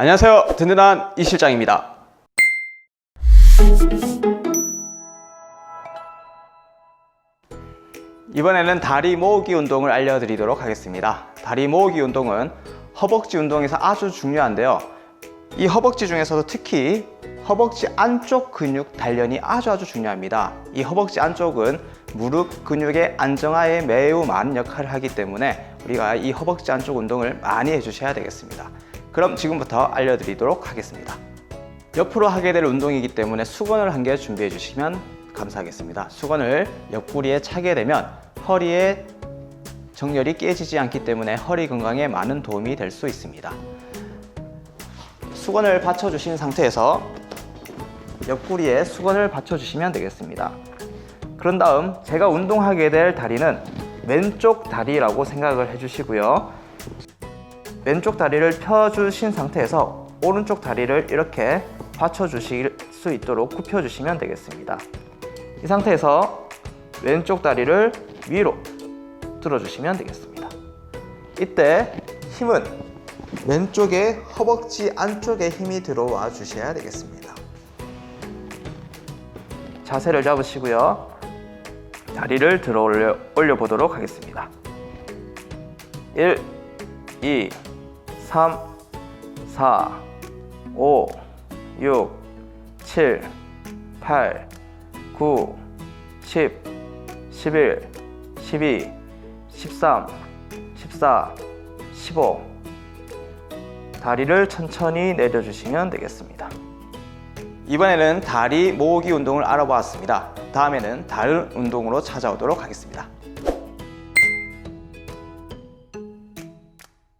안녕하세요. 든든한 이 실장입니다. 이번에는 다리 모으기 운동을 알려드리도록 하겠습니다. 다리 모으기 운동은 허벅지 운동에서 아주 중요한데요. 이 허벅지 중에서도 특히 허벅지 안쪽 근육 단련이 아주 아주 중요합니다. 이 허벅지 안쪽은 무릎 근육의 안정화에 매우 많은 역할을 하기 때문에 우리가 이 허벅지 안쪽 운동을 많이 해주셔야 되겠습니다. 그럼 지금부터 알려드리도록 하겠습니다. 옆으로 하게 될 운동이기 때문에 수건을 한 개 준비해 주시면 감사하겠습니다. 수건을 옆구리에 차게 되면 허리에 정렬이 깨지지 않기 때문에 허리 건강에 많은 도움이 될 수 있습니다. 수건을 받쳐주신 상태에서 옆구리에 수건을 받쳐주시면 되겠습니다. 그런 다음 제가 운동하게 될 다리는 왼쪽 다리라고 생각을 해주시고요. 왼쪽 다리를 펴주신 상태에서 오른쪽 다리를 이렇게 받쳐주실 수 있도록 굽혀주시면 되겠습니다. 이 상태에서 왼쪽 다리를 위로 들어주시면 되겠습니다. 이때 힘은 왼쪽에 허벅지 안쪽에 힘이 들어와 주셔야 되겠습니다. 자세를 잡으시고요. 다리를 들어 올려, 올려 보도록 하겠습니다. 1, 2, 3, 4, 5, 6, 7, 8, 9, 10, 11, 12, 13, 14, 15. 다리를 천천히 내려주시면 되겠습니다. 이번에는 다리 모으기 운동을 알아보았습니다. 다음에는 다른 운동으로 찾아오도록 하겠습니다.